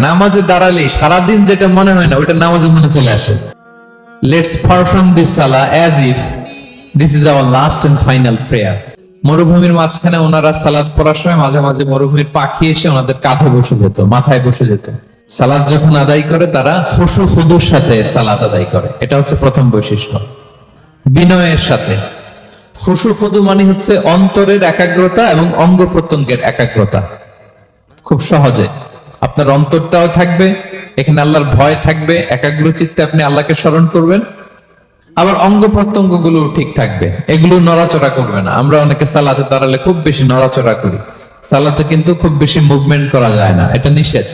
নামাজে দাঁড়ালে সারাদিন যেটা মনে হয় না, ওইটা নামাজে মনে চলে আসে। লেটস পারফর্ম দিস সালা as if this is our last and final prayer মরুভূমির মাঝখানে ওনারা সালাদ পড়ার সময় মাঝে মাঝে মরুভূমির পাখি এসে ওনাদের কাঁধে বসে যেত, মাথায় বসে যেত। সালাদ যখন আদায় করে, তারা খুশু খুদুর সাথে সালাদ আদায় করে। এটা হচ্ছে প্রথম বৈশিষ্ট্য। বিনয়ের সাথে। খুশু খুদু মানে হচ্ছে অন্তরের একাগ্রতা এবং অঙ্গ প্রত্যঙ্গের একাগ্রতা। খুব সহজে। আপনার অন্তরটাও থাকবে, এখানে আল্লাহর ভয় থাকবে, একাগ্র চিত্তে আপনি আল্লাহকে স্মরণ করবেন। আবার অঙ্গ প্রত্যঙ্গগুলো ঠিক থাকবে, এগুলো নড়াচড়া করবে না। আমরা অনেকে সালাতে দাঁড়ালে খুব বেশি নড়াচড়া করি। সালাতে কিন্তু খুব বেশি মুভমেন্ট করা যায় না, এটা নিষেধ।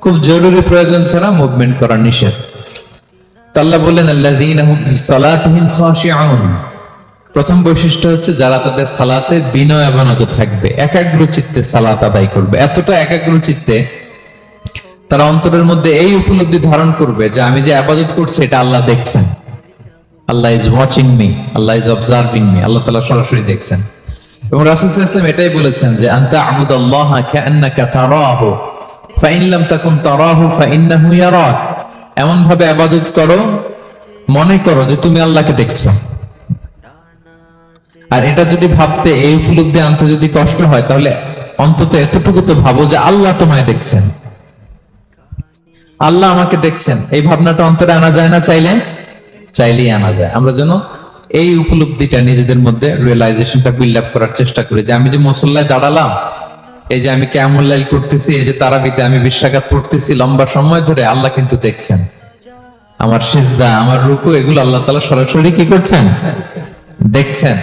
খুব জরুরি প্রয়োজন ছাড়া মুভমেন্ট করা নিষেধ। আল্লাহ বললেন, আল্লাযীনা হুম ফি সালাতিহিম খাশিউন প্রথম বৈশিষ্ট্য হচ্ছে যারা তাদের সালাতে বিনয় অবনত থাকবে, একাগ্র চিত্তে সালাত আদায় করবে। এতটা একাগ্র চিত্তে তারা অন্তরের মধ্যে এই উপলব্ধি ধারণ করবে যে আমি যে আবাদত করছি, এটা আল্লাহ দেখছেন। Allah is watching me Allah is observing me Allah তাআলা সরাসরি দেখছেন। এবং রাসূল ওয়াসাল্লাম এটাই বলেছেন যে, আনতা আবুদাল্লাহ কাআন্নাকা তারাহু, ফাইন লাম তাকুন তারাহু ফাইন্নাহু ইয়ারাক। এমন ভাবে ইবাদত করো, মনে করো যে তুমি আল্লাহকে দেখছ। আর এটা যদি ভাবতে এই উপলব্ধি আনতে যদি কষ্ট হয়, তাহলে অন্তত এতটুকু তো ভাবো যে আল্লাহ তোমায় দেখছেন। আল্লাহ আমাকে দেখছেন। এই ভাবনাটা অন্তরে আনা যায় না চাইলে? চাইলেই আনা যায়। আমরা যেন এই উপলব্ধিটা নিজেদের মধ্যে রিয়েলাইজেশনটা বিল্ড আপ করার চেষ্টা করি। যে আমি যে মুসল্লায় দাঁড়ালাম, এই যে আমি কেমন লাইল করতেছি, এই যে তারাবিতে আমি বিশ্বাঘাত পড়তেছি, লম্বা সময় ধরে আল্লাহ কিন্তু দেখছেন। আমার সিজদা, আমার রুকু, এগুলো আল্লাহ তালা সরাসরি কি করছেন? দেখছেন।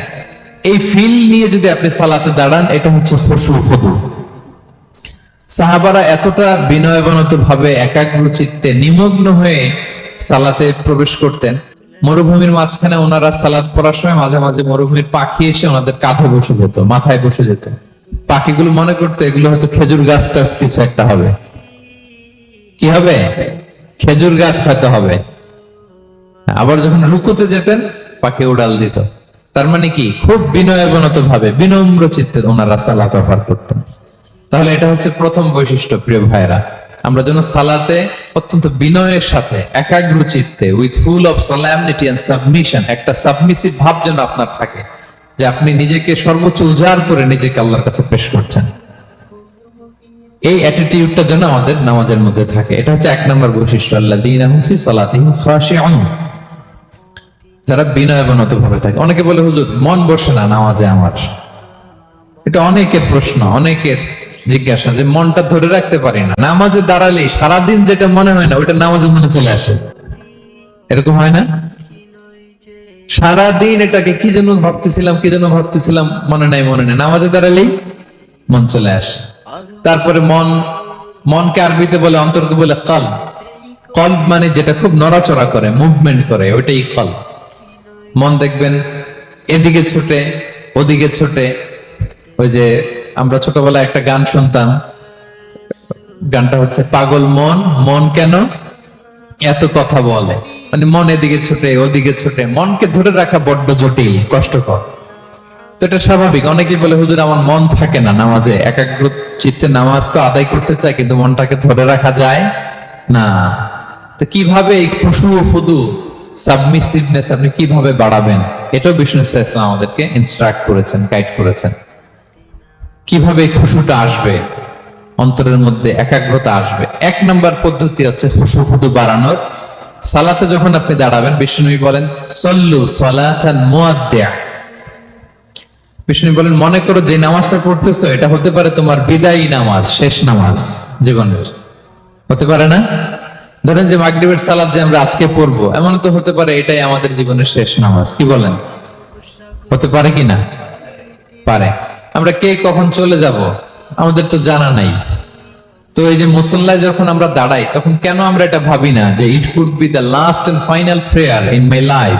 এই ফিল নিয়ে যদি আপনি সালাতে দাঁড়ান, এটা হচ্ছে খুশু খুদু। সাহাবারা এতটা বিনয়বনত ভাবে একাগ্র চিত্তে নিমগ্ন হয়ে সালাতে প্রবেশ করতেন। মরুভূমির মাঝখানে ওনারা সালাদ পড়ার সময় মাঝে মাঝে মরুভূমির পাখি এসে ওনাদের কাঁধে বসে যেত, মাথায় বসে যেত। পাখিগুলো মনে করতো, এগুলো হয়তো খেজুর গাছ টাছ কিছু একটা হবে। কি হবে? খেজুর গাছ হয়তো হবে। আবার যখন রুকুতে যেতেন, পাখি উড়াল দিত। তার মানে কি? খুব বিনয়বনত ভাবে বিনম্র চিত্তে ওনারা সালাত অফার করতেন। তাহলে এটা হচ্ছে প্রথম বৈশিষ্ট্য, প্রিয় ভাইরা আমরা যেন সালাতে অত্যন্ত বিনয়ের সাথে, একাগ্র চিত্তে with full of solemnity and submission একটা সাবমিসিভ ভাব যেন আপনার থাকে, যে আপনি নিজেকে সর্বোচ্চ উজাড় করে নিজেকে আল্লাহর কাছে পেশ করছেন। এই অ্যাটিটিউডটা যেন আমাদের নামাজের মধ্যে থাকে। এটা হচ্ছে এক নম্বর বৈশিষ্ট্য আল্লাহ দিন ফি সালাতিহিম খাশিউন। যারা বিনয়বনত ভাবে থাকে। অনেকে বলে, হুজুর, মন বসে না নামাজে আমার। এটা অনেকের প্রশ্ন, অনেকের জিজ্ঞাসা যে মনটা ধরে রাখতে পারি না। নামাজে দাঁড়ালে সারাদিন যেটা মনে হয় না, ওইটা নামাজে মনে চলে আসে। এরকম হয় না? সারাদিন এটাকে কি যেন ভাবতেছিলাম, কি যেন ভাবতেছিলাম, মনে নাই, মনে নেই। নামাজে দাঁড়ালেই মন চলে আসে। তারপরে মন, মনকে আরবিতে বলে, অন্তরকে বলে কল কল মানে যেটা খুব নড়াচড়া করে মুভমেন্ট করে, ওইটাই কল মন দেখবেন, এদিকে ছুটে, ওদিকে ছুটে। ওই যে আমরা ছোটবেলায় একটা গান শুনতাম, গানটা হচ্ছে পাগল মন মন কেন এত কথা বলে? মানে মন এদিকে ছুটে, ওদিকে ছুটে। মনকে ধরে রাখা বড্ড জটিল, কষ্টকর। তো এটা স্বাভাবিক। অনেকেই বলে, হুজুর, আমার মন থাকে না নামাজে। একাগ্র চিত্তে নামাজ তো আদায় করতে চায়, কিন্তু মনটাকে ধরে রাখা যায় না। তো কীভাবে এই খুশু ফুদু সাবমিসিভনেস আপনি কীভাবে বাড়াবেন, এটাও বিষ্ণু ইসলাম আমাদেরকে ইনস্ট্রাক্ট করেছেন গাইড করেছেন। কীভাবে খুশুটা আসবে, অন্তরের মধ্যে একাগ্রতা আসবে। এক নম্বর পদ্ধতি হচ্ছে বাড়ানোর। সালাতে যখন আপনি দাঁড়াবেন বিষ্ণু বলেন, সল্লু সলাথান বিষ্ণু বলেন, মনে করো যে নামাজটা পড়তেছো, এটা হতে পারে তোমার বিদায়ী নামাজ, শেষ নামাজ জীবনের। হতে পারে না? ধরেন যে মাগরিবের সালাদ যে আমরা আজকে পড়ব এমন তো হতে পারে এটাই আমাদের জীবনের শেষ নামাজ, কি বলেন? হতে পারে কি না? পারে। আমরা কে কখন চলে যাব? আমাদের তো জানা নাই। তো এই যে মুসল্লায় যখন আমরা দাঁড়াই, তখন কেন আমরা এটা ভাবি না যে it could be the last and final prayer in my life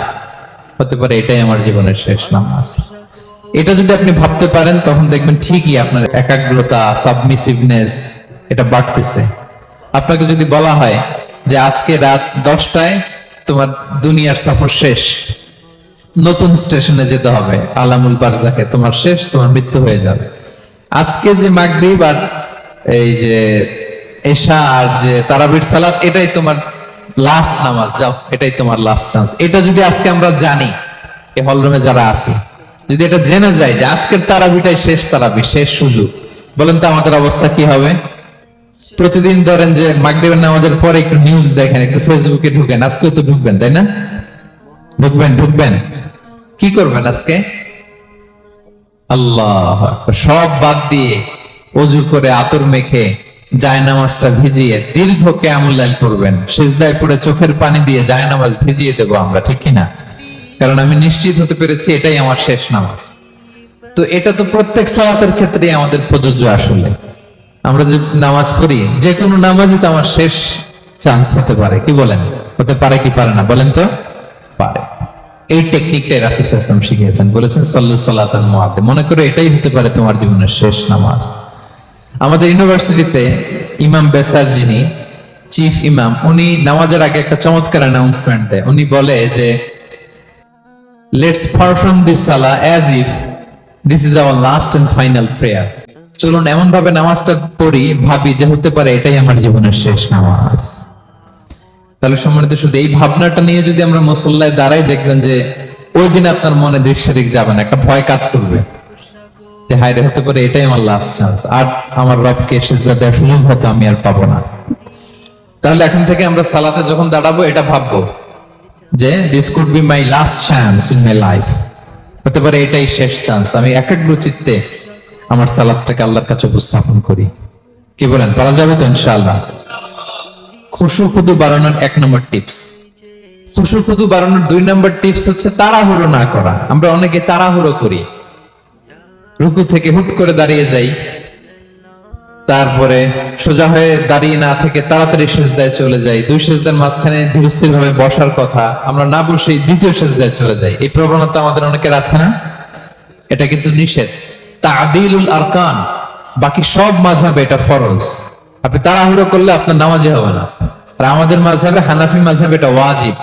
হতে পারে এটাই আমার জীবনের শেষ নামাজ। এটা যদি আপনি ভাবতে পারেন, তখন দেখবেন ঠিকই আপনার একাগ্রতা সাবমিসিভনেস এটা বাড়তেছে। আপনাকে যদি বলা হয় যে আজকে রাত দশটায় তোমার দুনিয়ার সফর শেষ। নতুন স্টেশনে যেতে হবে। আলামুল বারজাকে তোমার শেষ, তোমার মৃত্যু হয়ে যাবে। আজকে যে মাগরিব আর এই যে এশা আর যে তারাবির সালাত, এটাই তোমার লাস্ট নামাজ। যাও, এটাই তোমার লাস্ট চান্স এটা যদি আজকে আমরা জানি, এই হলরুমে যারা আছি, যদি এটা জেনে যায় যে আজকের তারাবিটাই শেষ তারাবি, শেষ সুযোগ, বলেন তো আমাদের অবস্থা কি হবে? প্রতিদিন ধরেন যে মাগরিবের নামাজের পরে একটু নিউজ দেখেন, একটু ফেসবুকে ঢুকেন, আজকেও তো ঢুকবেন, তাই না? ঢুকবেন ঢুকবেন। কি করবেন আজকে? আল্লাহ সব বাদ দিয়ে অজু করে আতর মেখে জায় নামাজটা ভিজিয়ে দীর্ঘ কেমুল্লাল করবেন। সেজদায় পড়ে চোখের পানি দিয়ে জায় নামাজ ভিজিয়ে দেবো আমরা, ঠিক কিনা কারণ আমি নিশ্চিত হতে পেরেছি এটাই আমার শেষ নামাজ। তো এটা তো প্রত্যেক সালাতের ক্ষেত্রে আমাদের প্রযোজ্য আসলে। আমরা যে নামাজ পড়ি যে কোনো নামাজই তো আমার শেষ চান্স হতে পারে। কি বলেন? হতে পারে কি পারে না? বলেন তো? পারে। এই টেকনিকটাই রাসুল ইসলাম শিখিয়েছেন। বলেছেন, সল্লু সাল্লাতান মুআদ্দে মনে করো এটাই হতে পারে তোমার জীবনের শেষ নামাজ। আমাদের ইউনিভার্সিটিতে ইমাম বেসার যিনি, চিফ ইমাম, উনি নামাজের আগে একটা চমৎকার অ্যানাউন্সমেন্ট দেয়। উনি বলে যে লেটস পারফর্ম দিস সালা as if this is our last and final prayer চলুন এমন ভাবে নামাজটা পড়ি, ভাবি যে হতে পারে এটাই আমার জীবনের শেষ নামাজ। তাহলে সম্মানিত শুধু, এই ভাবনাটা নিয়ে যদি আমরা মুসল্লায় দাঁড়াই, দেখবেন যে ওই দিন আপনার মনে দৃশ্যরিক যাবে না, একটা ভয় কাজ করবে। যে হায় রে, হতে পারে এটাই আমার লাস্ট চান্স আর আমার রবকে সেজদা দেওয়ার সুযোগ হয়তো আমি আর পাবো না। তাহলে এখন থেকে আমরা সালাতে যখন দাঁড়াবো, এটা ভাববো যে this could be my last chance in my life হতে পারে এটাই শেষ চান্স আমি একাগ্র চিত্তে আমার সালাদটাকে আল্লাহর কাছে উপস্থাপন করি। কি বলেন, পারা যাবে তো ইনশাআল্লাহ? খুশু খুদু বাড়ানোর এক নম্বর টিপস। খুশু খুদু বাড়ানোর দুই নম্বর টিপস হচ্ছে তাড়াহুড়ো না করা। আমরা অনেকে তাড়াহুড়ো করি। রুকু থেকে হুট করে দাঁড়িয়ে যাই। তারপরে সোজা হয়ে দাঁড়িয়ে না থেকে তাড়াতাড়ি সেজদায় চলে যাই। দুই সেজদার মাঝখানে ধীরস্থির ভাবে বসার কথা। আমরা না বসেই দ্বিতীয় সেজদায় চলে যাই। এই প্রবণতা আমাদের অনেকের আছে না? এটা কিন্তু নিষেধ। তাদিলুল আরকান, বাকি সব মাঝাবে এটা ফরজ। আপনি তাড়াহুড়ো করলে আপনার নামাজে হবে না। আর আমাদের মাঝাবে হানাফি মাঝাবে এটা ওয়াজিব।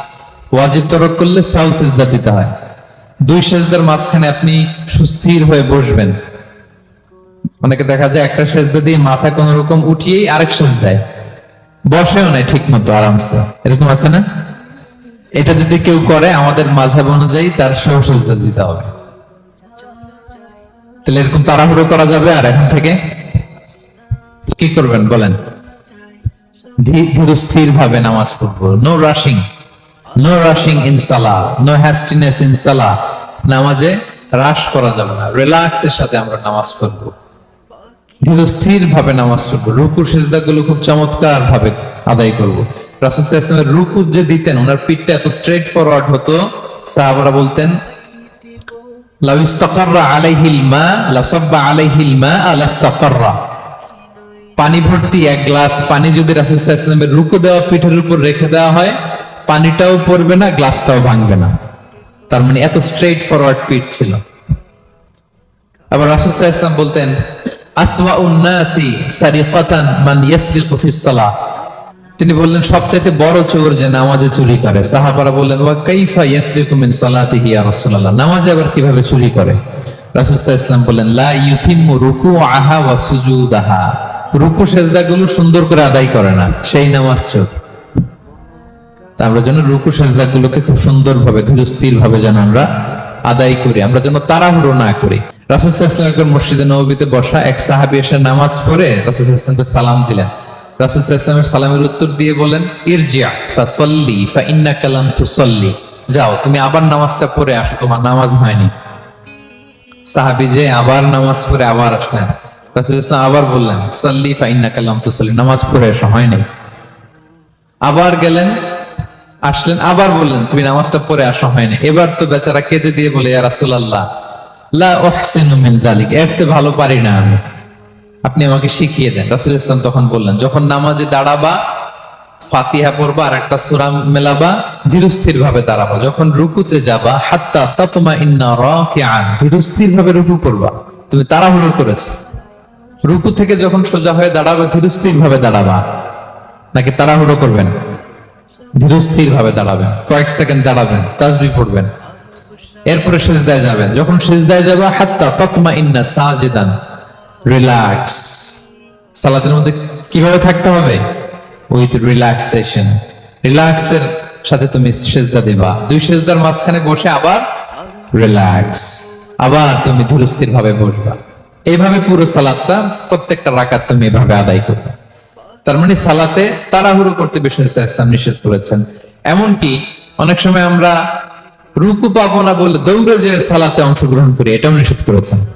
ওয়াজিব তরক করলে সাউ সেজদা দিতে হয়। দুই সেজদার মাঝখানে আপনি সুস্থির হয়ে বসবেন। অনেকে দেখা যায় একটা সেজদা দিয়ে মাথা কোন রকম উঠিয়েই আরেক সেজদায়। বসেও নাই ঠিক মতো আরামসে। এরকম আছে না? এটা যদি কেউ করে, আমাদের মাঝাব অনুযায়ী তার সহ সেজদা দিতে হবে। তাহলে এরকম তাড়াহুড়ো করা যাবে আর এখন থেকে? কি করবেন, বলেন? ধীর ভাবে নামাজ পড়ব। No rushing no rushing in সালা নো হ্যাস্টিনেস ইন সালা নামাজে রাশ করা যাবে না। রিল্যাক্স এর সাথে আমরা নামাজ পড়ব। ধীর স্থির ভাবে নামাজ পড়ব। রুকু সেজদা গুলো খুব চমৎকার ভাবে আদায় করব। রাসুল ইসলামের রুকু যে দিতেন, ওনার পিঠটা এত স্ট্রেট ফরওয়ার্ড হতো, সাহাবারা বলতেন লাউ ইস্তাকাররা আলাইহিল মা লাসাব্বা পানি ভর্তি এক গ্লাস পানি যদি রাসুল রুকু দেওয়া পিঠের উপর রেখে দেওয়া হয়, পানিটাও পড়বে না, গ্লাসটাও ভাঙবে না। তার মানে এত স্ট্রেট ফরওয়ার্ড পিঠ ছিল। আবার রাসুল ইসলাম বলতেন আসওয়া উন্নাসি সারিকাতান মান ইয়াসরিকু ফিস সালাহ। তিনি বললেন, সবচাইতে বড় চোর যে নামাজে চুরি করে। সাহাবারা বললেন, ওয়া কাইফা ইয়া রাসূলুল্লাহ। নামাজে আবার কীভাবে চুরি করে? রাসূল সাল্লাল্লাহু বললেন, লা রুকুআহা ওয়া সুজুদাহা। রুকু সেজদাগুলো সুন্দর করে আদায় করে না, সেই নামাজ চোর। আমরা যেন রুকু সেজদাগুলোকে খুব সুন্দরভাবে ভাবে যেন আমরা আদায় করি, আমরা যেন তাড়াহুড়ো না করি। রাসুল ইসলামের মসজিদে নবীতে বসা এক সাহাবি এসে নামাজ পড়ে, রাসুল ইসলামকে সালাম দিলেন। রাসুল ইসলামের সালামের উত্তর দিয়ে বলেন, ইরজিয়া ফা সল্লি ফা ইন্না কালাম তু সল্লি যাও, তুমি আবার নামাজটা পড়ে আসো, তোমার নামাজ হয়নি। সাহাবি যে আবার নামাজ পড়ে আবার আসলেন। রাসুল আবার বললেন, সল্লি ফা ইন্না কালাম তু সল্লি নামাজ পড়ে এসো, হয়নি। আবার গেলেন, আসলেন, আবার বললেন, তুমি নামাজটা পড়ে আসা, হয়নি। এবার তো বেচারা কেঁদে দিয়ে বলে, ইয়া রাসূলুল্লাহ, লা উহসিনু মিন যালিক। এর চেয়ে ভালো পারি না আমি। আপনি আমাকে শিখিয়ে দেন। রাসূল ইসলাম তখন বললেন, যখন নামাজে দাঁড়াবা, ফাতিহা পড়বা, আর একটা সূরা মেলাবা ধীরস্থির ভাবে দাঁড়াবা। যখন রুকুতে যাবা, হাত্তা তাতমা ইন্না রাকিআন ধীরস্থির ভাবে রুকু করবা। তুমি তাড়াহুড়ো করেছ। রুকু থেকে যখন সোজা হয়ে দাঁড়াবে ধীরস্থির ভাবে দাঁড়াবা। নাকি তাড়াহুড়ো করবেন? ধীরস্থির ভাবে দাঁড়াবেন। কয়েক সেকেন্ড দাঁড়াবেন তাজবি পড়বেন। এরপরে সেজদায় যাবেন। যখন সেজদায় যাবা, হাত্তা ততমা ইন্না সাজিদান রিল্যাক্স সালাতের মধ্যে কীভাবে থাকতে হবে? উইথ রিল্যাক্সেশন রিল্যাক্সের সাথে তুমি সেজদা দিবা। দুই সেজদার মাঝখানে বসে আবার রিল্যাক্স আবার তুমি ধীরস্থির ভাবে বসবা। এইভাবে পুরো সালাদটা প্রত্যেকটা রাকাত তুমি এভাবে আদায় করবে। তার মানে সালাতে তাড়াহুড়ো করতে বেশি ইসলাম নিষেধ করেছেন। এমনকি অনেক সময় আমরা রুকু পাবো না বলে দৌড়ে যে সালাতে অংশগ্রহণ করি, এটাও নিষেধ করেছেন।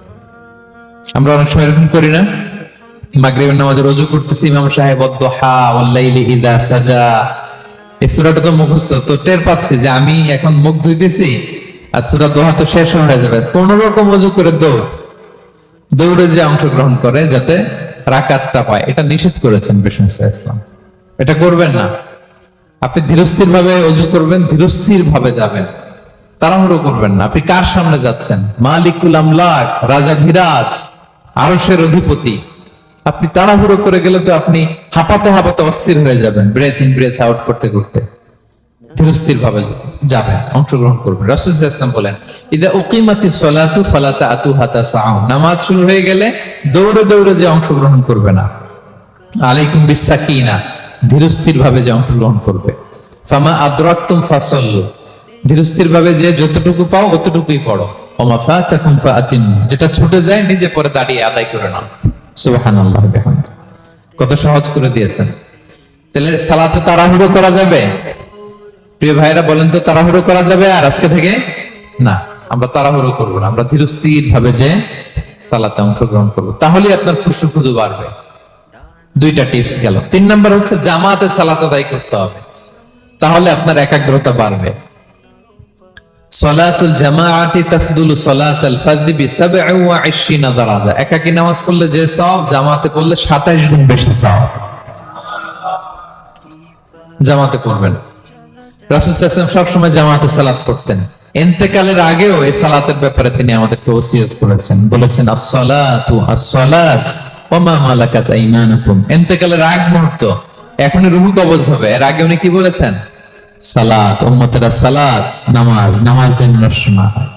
আমরা অনেক সময় এরকম করি না। মাগরিবের নামাজে রজু করতেছি, ইমাম সাহেব অদ্দহা ওয়াল্লাইলি ইদা সাজা। এই সূরাটা তো মুখস্থ, তো টের পাচ্ছি যে আমি এখন মুখ ধুইতেছি আর সূরা দোহা তো শেষ হয়ে যাবে। কোন রকম অজু করে দৌড়। দৌড়ে যে অংশগ্রহণ করে যাতে রাকাতটা পায়, এটা নিষেধ করেছেন বিষ্ণু ইসলাম এটা করবেন না। আপনি ধীরস্থির ভাবে অজু করবেন ধীরস্থির ভাবে যাবেন। তাড়াহুড়ো করবেন না। আপনি কার সামনে যাচ্ছেন? মালিকুল আমলাক, রাজা ধীরাজ। আরসের অধিপতি। আপনি তাড়াহুড়ো করে গেলে তো আপনি হাঁপাতে হাঁপাতে অস্থির হয়ে যাবেন। ব্রেথ ইন ব্রেথ আউট করতে করতে। ধীরস্থির ভাবে যাবেন, অংশগ্রহণ করবেন। ওয়াসাল্লাম বলেন, ইদা সলাতু আতু হাতা সাউ নামাজ শুরু হয়ে গেলে দৌড়ে দৌড়ে যে অংশগ্রহণ করবে না। আলাইকুম বিসাকিনা। ধীরস্থির ভাবে যে অংশগ্রহণ করবে। ফামা আদরাকতুম ধীরস্থির ভাবে যে যতটুকু পাও অতটুকুই পড়ো। যেটা ছুটে যায় নিজে পরে দাঁড়িয়ে আদায় করে নাও। সুবহানাল্লাহ বিহামদি। কত সহজ করে দিয়েছেন। তাহলে সালাতে তাড়াহুড়ো করা যাবে? প্রিয় ভাইরা বলেন তো তাড়াহুড়ো করা যাবে আর আজকে থেকে? না, আমরা তাড়াহুড়ো করব না, আমরা ধীরস্থির ভাবে যে সালাতে অংশগ্রহণ করব। তাহলে আপনার খুশু খুদু বাড়বে। দুইটা টিপস গেল। তিন নাম্বার হচ্ছে জামাতে সালাত আদায় করতে হবে। তাহলে আপনার একাগ্রতা বাড়বে। সলাতুল জামাআতি তাফদুলু সলাতাল ফাজরি বি 27 দারাজা। নামাজ পড়লে যে সওয়াব, জামাতে পড়লে 27 গুণ বেশি সওয়াব। জামাতে রাসূল সাল্লাল্লাহু আলাইহি সবসময় জামাতে সালাত পড়তেন। ইন্তেকালের আগেও এই সালাতের ব্যাপারে তিনি আমাদেরকে ওসিয়ত করেছেন। বলেছেন, আস-সালাতু, আস-সালাত, ওয়া মা মালাকাত আইমানুকুম। ইন্তেকালের আগ মুহূর্ত, এখনই রুহু কবজ হবে। এর আগে উনি কি বলেছেন? সালাত উম্মতেরা সালাদ নামাজ নামাজ যেন নষ্ট না হয়।